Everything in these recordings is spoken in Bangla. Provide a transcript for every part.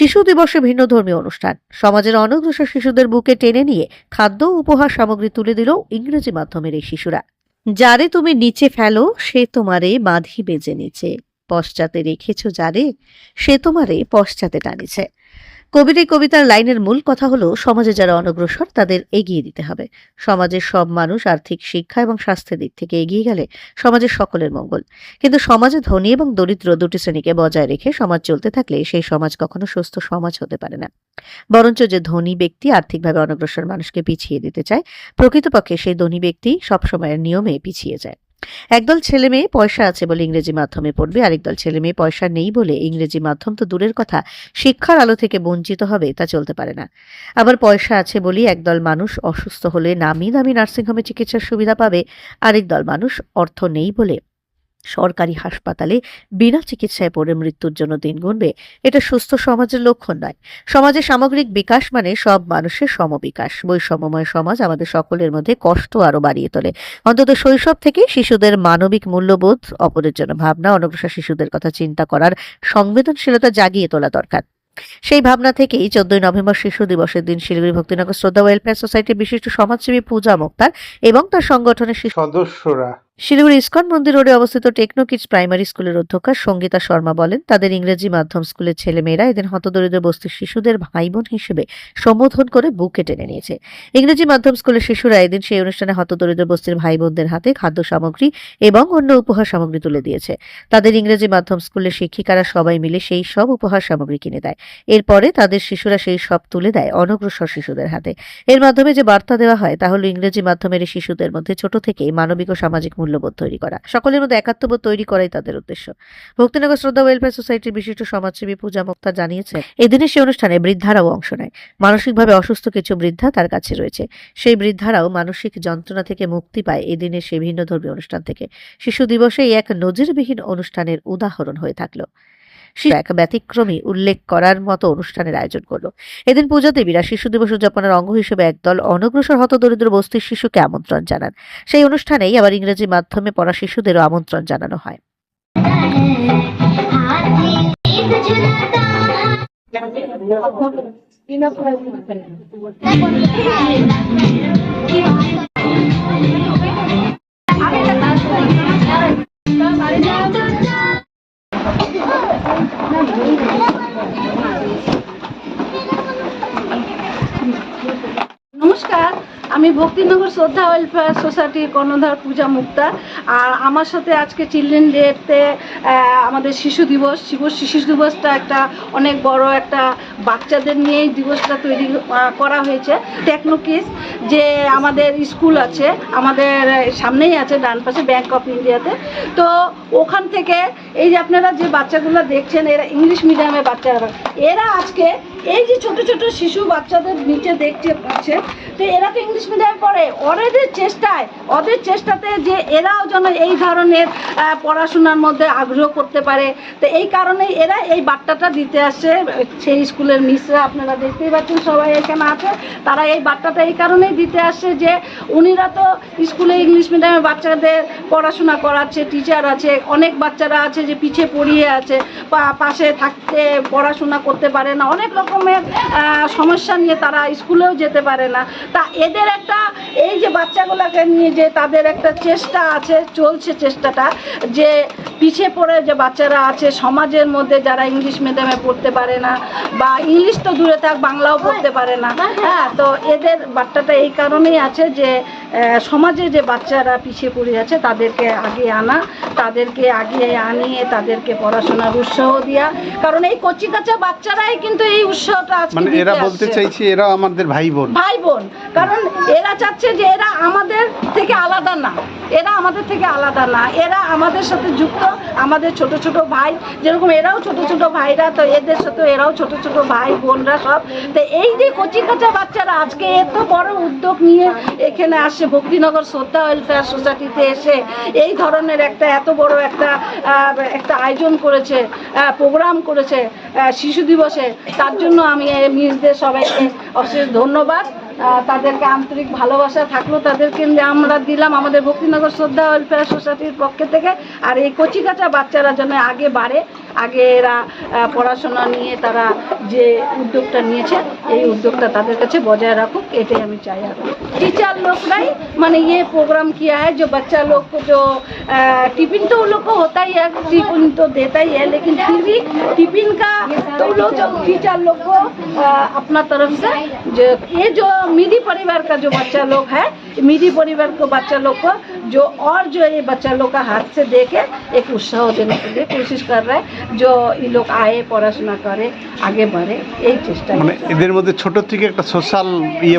শিশু দিবসে ভিন্ন ধর্মীয় অনুষ্ঠান। সমাজের অনগ্রসর শিশুদের বুকে টেনে নিয়ে খাদ্য উপহার সামগ্রী তুলে দিল ইংরেজি মাধ্যমের এই শিশুরা। যারে তুমি নিচে ফেলো, সে তোমারে বাঁধি বেজে নিচে। পশ্চাতে রেখেছ যারে, সে তোমারে পশ্চাতে টানিছে। কবির এই কবিতার লাইনের মূল কথা হলো, সমাজে যারা অনগ্রসর, তাদের এগিয়ে দিতে হবে। সমাজের সব মানুষ আর্থিক শিক্ষা এবং স্বাস্থ্যের দিক থেকে এগিয়ে গেলে সমাজের সকলের মঙ্গল। কিন্তু সমাজে ধনী এবং দরিদ্র দুটি শ্রেণীকে বজায় রেখে সমাজ চলতে থাকলে সেই সমাজ কখনো সুস্থ সমাজ হতে পারে না। বরঞ্চ যে ধনী ব্যক্তি আর্থিকভাবে অনগ্রসর মানুষকে পিছিয়ে দিতে চায়, প্রকৃতপক্ষে সেই ধনী ব্যক্তি সবসময়ের নিয়মে পিছিয়ে যায়। একদল ছেলে মেয়ে পয়সা আছে বলে ইংরেজি মাধ্যমে পড়বে আরেকদল ছেলে মেয়ে পয়সা নেই বলে ইংরেজি মাধ্যম তো দূরের কথা, শিক্ষার আলো থেকে বঞ্চিত হবে, তা চলতে পারে না। আবার পয়সা আছে বলেই একদল মানুষ অসুস্থ হলে নামি দামি নার্সিংহোমে চিকিৎসার সুবিধা পাবে, আরেক দল মানুষ অর্থ নেই বলে সরকারি হাসপাতালে বিনা চিকিৎসায় পড়ে মৃত্যুর জন্য দিন গুনবে, এটা সুস্থ সমাজের লক্ষণ নয়। সমাজের সামগ্রিক বিকাশ মানে সব মানুষের সমবিকাশ। বৈষম্যময় সমাজ আমাদের সকলের মধ্যে কষ্ট আরও বাড়িয়ে তোলে। অন্তত শৈশব থেকে শিশুদের মানবিক মূল্যবোধ, অপরের জন্য ভাবনা, অনগ্রসর শিশুদের কথা চিন্তা করার সংবেদনশীলতা জাগিয়ে তোলা দরকার। সেই ভাবনা থেকেই চোদ্দই নভেম্বর শিশু দিবসের দিন শিলিগুড়ি ভক্তিনগর শ্রদ্ধা ওয়েলফেয়ার সোসাইটির বিশিষ্ট সমাজসেবী পূজা মুক্তার এবং তার সংগঠনের সদস্যরা শিলিগুড়ি ইস্কন মন্দির রোডে অবস্থিত টেকনো কিডস প্রাইমারি স্কুলের অধ্যক্ষা সঙ্গীতা শর্মা বলেন, তাদের ইংরেজি মাধ্যম স্কুলের ছেলেমেয়েরা এদের হতদরিদ্র বস্তির শিশুদের ভাই বোন হিসেবে সম্বোধন করে বুকে টেনে নিয়েছে। ইংরেজি মাধ্যম স্কুলের শিশুরা এদিন সেই অনুষ্ঠানে হতদরিদ্র বস্তির ভাই বোনদের হাতে খাদ্য সামগ্রী এবং অন্য উপহার সামগ্রী তুলে দিয়েছে। তাদের ইংরেজি মাধ্যম স্কুলের শিক্ষিকারা সবাই মিলে সেই সব উপহার সামগ্রী কিনে দেয়। এরপরে তাদের শিশুরা সেই সব তুলে দেয় অনগ্রসর শিশুদের হাতে। এর মাধ্যমে যে বার্তা দেওয়া হয়, তা হলো ইংরেজি মাধ্যমের শিশুদের মধ্যে ছোট থেকেই মানবিক ও সামাজিক মূল্যবোধ তৈরি করা। সকলের মধ্যে একাত্মবোধ তৈরি করাই তাদের উদ্দেশ্য। ভক্তিনগর শ্রদ্ধা ওয়েলফেয়ার সোসাইটির বিশিষ্ট সমাজসেবী পূজা মুক্তা জানিয়েছে এদিনে সেই অনুষ্ঠানে বৃদ্ধারাও অংশ নেয়। মানসিকভাবে অসুস্থ কিছু বৃদ্ধা তার কাছে রয়েছে। সেই বৃদ্ধারাও মানসিক যন্ত্রণা থেকে মুক্তি পায় এদিনের সে ভিন্ন ধর্মীয় অনুষ্ঠান থেকে। শিশু দিবসে এক নজিরবিহীন অনুষ্ঠানের উদাহরণ হয়ে থাকল। সে এক ব্যতিক্রমী উল্লেখ করার মতো অনুষ্ঠানের আয়োজন করল এদিন পূজা দেবীরা শিশু দিবস উদযাপনের অঙ্গ হিসেবে একদল অনগ্রসর হতদরিদ্র বস্তির শিশুকে আমন্ত্রণ জানান সেই অনুষ্ঠানেই আবার ইংরেজি মাধ্যমে পড়া শিশুদেরও আমন্ত্রণ জানানো হয় নমস্কার আমি ভক্তিনগর শ্রদ্ধা ওয়েলফেয়ার সোসাইটির কর্ণধার পূজা মুক্তা। আর আমার সাথে আজকে চিলড্রেন ডেতে আমাদের শিশু দিবস। শিশু শিশু দিবসটা একটা অনেক বড় একটা বাচ্চাদের নিয়েই দিবসটা তৈরি করা হয়েছে। টেকনোকিস যে আমাদের স্কুল আছে, আমাদের সামনেই আছে, ডান পাশে ব্যাংক অফ ইন্ডিয়াতে তো ওখান থেকে এই যে আপনারা যে বাচ্চাগুলো দেখছেন, এরা ইংলিশ মিডিয়ামের বাচ্চারা। এরা আজকে এই যে ছোট ছোট শিশু বাচ্চাদের নিচে দেখতে পাচ্ছে, তো এরা তো ইংলিশ মিডিয়াম পড়ে। ওদের চেষ্টায়, ওদের চেষ্টাতে যে এরাও যেন এই ধরনের পড়াশোনার মধ্যে আগ্রহ করতে পারে। তো এই কারণে এরা এই বার্তাটা দিতে আসছে। সেই স্কুলের মিসরা আপনারা দেখতেই পাচ্ছেন, সবাই এখানে আছে। তারা এই বার্তাটা এই কারণেই দিতে আসছে যে উনিরা তো স্কুলে ইংলিশ মিডিয়ামের বাচ্চাদের পড়াশোনা করাচ্ছে টিচার আছে, অনেক বাচ্চারা আছে। যে পিছিয়ে পড়িয়ে আছে পাশে থাকতে পড়াশোনা করতে পারে না, অনেক রকমের সমস্যা নিয়ে তারা স্কুলেও যেতে পারে না। তা এদের একটা, এই যে বাচ্চাগুলোকে নিয়ে যে তাদের একটা চেষ্টা আছে, চলছে চেষ্টাটা, যে পিছিয়ে পড়ে যে বাচ্চারা আছে, সমাজের মধ্যে যারা ইংলিশ মিডিয়ামে পড়তে পারে না, বা ইংলিশ তো দূরে থাক, বাংলাও পড়তে পারে না। হ্যাঁ তো এদের বার্তাটা এই কারণেই আছে যে সমাজে যে বাচ্চারা পিছিয়ে পড়ে আছে, তাদেরকে আগে আনা, তাদেরকে আগে আনিয়ে তাদেরকে পড়াশোনার উৎসাহ দেওয়া কারণ এই কচি কাঁচা বাচ্চারাই কিন্তু এই উৎসাহটা আজকে মানে এরা বলতে চাইছে এরা আমাদের ভাই বোন ভাই বোন কারণ এরা চাচ্ছে যে এরা আমাদের থেকে আলাদা না। এরা আমাদের থেকে আলাদা না। এরা আমাদের সাথে যুক্ত আমাদের ছোট ছোট ভাই। যেরকম এরাও ছোট ছোট ভাইরা তো এদের সাথে এরাও ছোট ছোট ভাই বোনরা সব। তো এই যে কচি কাঁচা বাচ্চারা আজকে এত বড় উদ্যোগ নিয়ে এখানে আসে ভক্তিনগর শ্রদ্ধা ওয়েলফেয়ার সোসাইটিতে এসে এই ধরনের একটা এত বড় একটা একটা আয়োজন করেছে প্রোগ্রাম করেছে শিশু দিবসে। তার জন্য আমি মিসদের সবাইকে অশেষ ধন্যবাদ। তাদেরকে আন্তরিক ভালোবাসা থাকলো তাদেরকে আমরা দিলাম আমাদের ভক্তিনগর শ্রদ্ধা ওয়েলফেয়ার সোসাইটির পক্ষ থেকে আর এই কচিকাচা বাচ্চারা যেন আগে বাড়ে আগে এরা আহ, পড়াশোনা নিয়ে তারা যে উদ্যোগটা নিয়েছে এই উদ্যোগটা তাদের কাছে বজায় রাখুক এটাই আমি চাই আর टीचर लोग नहीं मैंने ये प्रोग्राम किया है जो बच्चा लोग को जो अ, टिफिन तो उन लोग को होता ही है टिफिन तो देता ही है लेकिन फिर भी टिफिन का तो उन लोग जो टीचर लोग को अ, अपना तरफ से जो ये जो मिडी परिवार का जो बच्चा लोग है मिडी परिवार को बच्चा लोग को जो और जो ये बच्चा लोग का हाथ से दे के एक उत्साह देने के लिए कोशिश कर रहा जो ये लोग आए পড়াশোনা করে আগে বাড়ে এই চেষ্টা মানে এদের মধ্যে ছোট থেকে একটা সোশ্যাল ইয়ে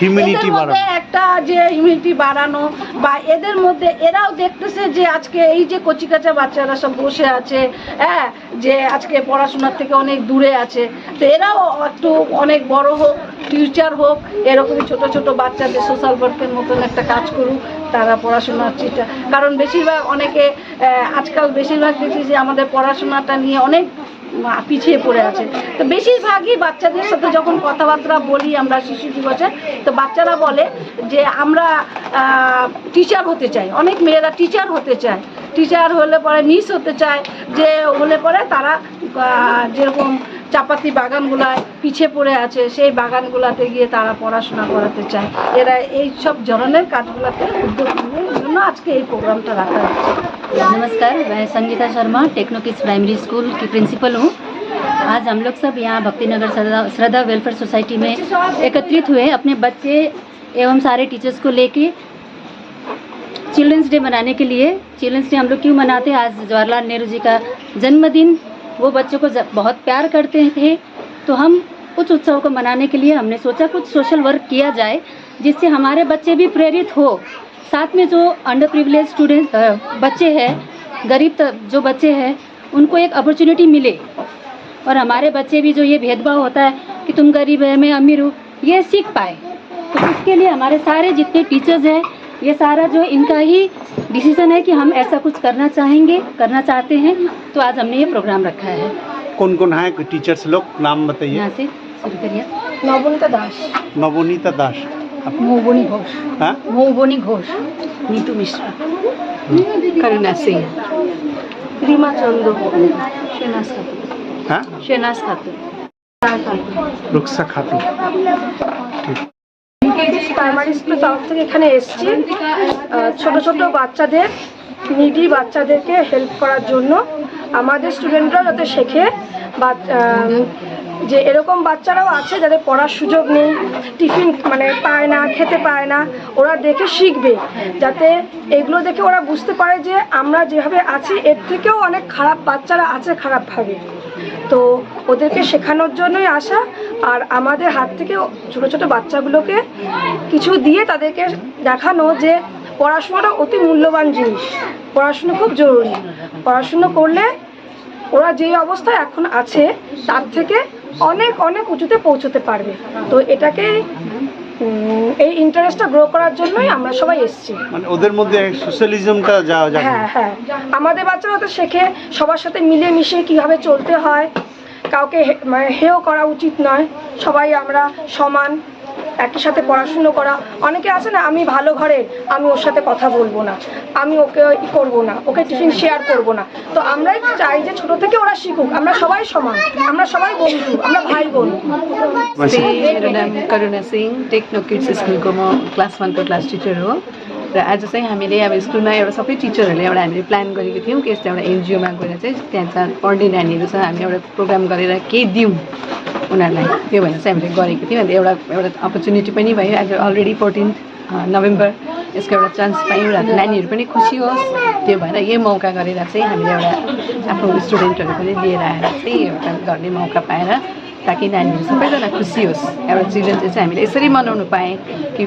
হিউম্যানিটি বাড়ানো। একটা যে হিউম্যানিটি বাড়ানো বা এদের মধ্যে এরাও দেখতেছে যে আজকে এই যে কচিকাচা বাচ্চারা সব বসে আছে হ্যাঁ যে আজকে পড়াশোনার থেকে অনেক দূরে আছে তো এরাও একটু অনেক বড় হোক ফিউচার হোক এরকমই ছোট ছোট বাচ্চাদের সোশ্যাল ওয়ার্কের মতন একটা কাজ করুক। তারা পড়াশোনার চিন্তা কারণ বেশিরভাগ অনেকে আজকাল বেশিরভাগ দেখছি যে আমাদের পড়াশোনাটা নিয়ে অনেক পিছিয়ে পড়ে আছে। তো বেশিরভাগই বাচ্চাদের সাথে যখন কথাবার্তা বলি আমরা শিশু দিবসে, তো বাচ্চারা বলে যে আমরা টিচার হতে চাই। অনেক মেয়েরা টিচার হতে চায়। টিচার হলে পরে মিস হতে চায়। যে হলে পরে তারা যেরকম চাপাতি বাগানগুলায় পিছিয়ে পড়ে আছে সেই বাগানগুলাতে গিয়ে তারা পড়াশোনা করাতে চায় এরা এই সব ধরনের কাজগুলোতে উদ্যোগ নিয়ে এই জন্য আজকে এই প্রোগ্রামটা রাখা হচ্ছে नमस्कार मैं Sangeeta Sharma techno kids primary school की प्रिंसिपल हूँ आज हम लोग सब यहाँ भक्तिनगर श्रद्धा श्रद्धा वेलफेयर सोसाइटी में एकत्रित हुए अपने बच्चे एवं सारे टीचर्स को लेके चिल्ड्रंस डे मनाने के लिए चिल्ड्रंस डे हम लोग क्यों मनाते हैं आज जवाहरलाल नेहरू जी का जन्मदिन वो बच्चों को बहुत प्यार करते थे तो हम उस उत्सव को मनाने के लिए हमने सोचा कुछ सोशल वर्क किया जाए, जिससे हमारे बच्चे भी प्रेरित हो। साथ में जो अंडर प्रिविलेज स्टूडेंट बच्चे हैं, गरीब जो बच्चे हैं, उनको एक अपॉर्चुनिटी मिले। और हमारे बच्चे भी जो ये भेदभाव होता है कि तुम गरीब है, मैं अमीर हूँ, ये सीख पाए। तो इसके लिए हमारे सारे जितने टीचर्स हैं, ये सारा जो इनका ही डिसीज़न है कि हम ऐसा कुछ करना चाहेंगे करना चाहते हैं तो आज हमने ये प्रोग्राम रखा है। कौन कौन है? टीचर्स लोग? नाम बताइए। यहाँ से शुरू करिए नवनीता दास। नवनीता दास। घोष। हाँ? मोबनी घोष। नीतू मिश्रा। करुणा सिंह। रीमा चंद्र शेनाज প্রাইমারি স্কুলের তরফ থেকে এখানে এসেছি। ছোট ছোট বাচ্চাদের নিডি বাচ্চাদেরকে হেল্প করার জন্য আমাদের স্টুডেন্টরা যাতে শেখে। যে এরকম বাচ্চারাও আছে যাদের পড়ার সুযোগ নেই, টিফিন মানে পায় না, খেতে পায় না, ওরা দেখে শিখবে। যাতে এগুলো দেখে ওরা বুঝতে পারে যে আমরা যেভাবে আছি, এর থেকেও অনেক খারাপ বাচ্চারা আছে খারাপভাবে। তো ওদেরকে শেখানোর জন্যই আসা আর আমাদের হাত থেকে ছোট ছোট বাচ্চাগুলোকে কিছু দিয়ে তাদেরকে দেখানো যে পড়াশোনাটা অতি মূল্যবান জিনিস। পড়াশুনো খুব জরুরি। পড়াশুনো করলে ওরা যে অবস্থায় এখন আছে তার থেকে অনেক অনেক উঁচুতে পৌঁছতে পারবে। তো এটাকে উম, এই ইন্টারেস্টটা গ্রো করার জন্যই আমরা সবাই এসেছি। মানে ওদের মধ্যে সোশ্যালিজমটা যা যা হ্যাঁ হ্যাঁ। আমাদের বাচ্চারা তো শেখে সবার সাথে মিলে মিশে কীভাবে চলতে হয়। কাউকে মানে হেয় করা উচিত নয়। সবাই আমরা সমান। একই সাথে পড়াশুনো করা অনেকে আছে না আমি ভালো ঘরের আমি ওর সাথে কথা বলবো না আমি ওকে ই করবো না ওকে টিফিন শেয়ার করবো না তো আমরাই চাই যে ছোট থেকে ওরা শিখুক আমরা সবাই সমান আমরা সবাই বন্ধু আমরা भाइ বোন मान्छे मेरो नाम करुणा सिंह टेक्नो किड्स स्कुलको म क्लास वानको क्लास टिचर हो र आज चाहिँ हामीले अब स्कुलमा एउटा सबै टिचरहरूले एउटा हामीले प्लान गरेको थियौँ कि यस्तो एउटा एनजिओमा गएर चाहिँ त्यहाँ जहाँ पढ्ने नानीहरू छ हामी एउटा प्रोग्राम गरेर केही दिउँ उनीहरूलाई त्यो भनेर चाहिँ हामीले गरेको थियौँ। अन्त एउटा एउटा अपर्च्युनिटी पनि भयो। आज अलरेडी फोर्टिन नोभेम्बर यसको एउटा चान्स पायौँ र नानीहरू पनि खुसी होस्। त्यो भएर यही मौका गरेर चाहिँ हामीले एउटा आफ्नो स्टुडेन्टहरू पनि लिएर आएर चाहिँ एउटा गर्ने मौका पाएर ताकि नानीहरू सबैजना खुसी होस्। एउटा चिल्ड्रेन चाहिँ हामीले यसरी मनाउनु पाएँ कि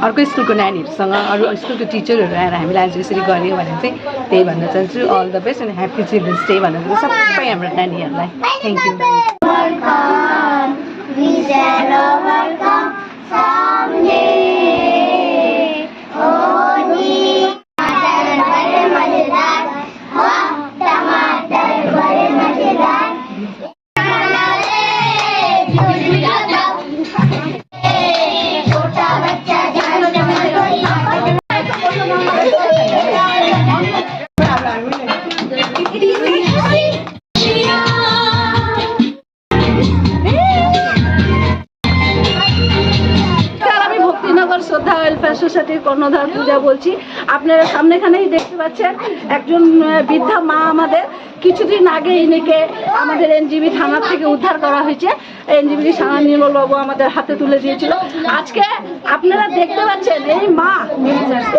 अर्को स्कुलको नानीहरूसँग अरू स्कुलको टिचरहरू आएर हामीलाई आज यसरी गऱ्यो भने चाहिँ त्यही भन्न चाहन्छु। अल द बेस्ट अनि ह्याप्पी चिल्ड्रेन्स डे चाहन्छु सबै हाम्रो नानीहरूलाई। थ्याङ्क यू শ্রদ্ধা ওয়েলফেয়ার সোসাইটির কর্ণধার পূজা বলছি। আপনারা সামনেখানেই দেখতে পাচ্ছেন একজন বৃদ্ধা মা আমাদের। কিছুদিন আগে ইনিকে আমাদের এনজিবি থানার থেকে উদ্ধার করা হয়েছে। এনজিবি থানা নির্মলবাবু আমাদের হাতে তুলে দিয়েছিল। আজকে আপনারা দেখতে পাচ্ছেন এই মা,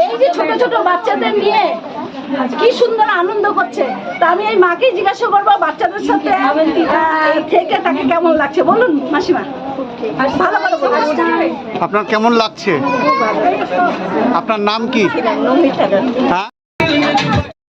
এই যে ছোট ছোট বাচ্চাদের নিয়ে কি সুন্দর আনন্দ করছে। তা আমি এই মাকেই জিজ্ঞাসা করব বাচ্চাদের সাথে থেকে তাকে কেমন লাগছে। বলুন মাসিমা। আপনার কেমন লাগছে? আপনার নাম কি? হ্যাঁ?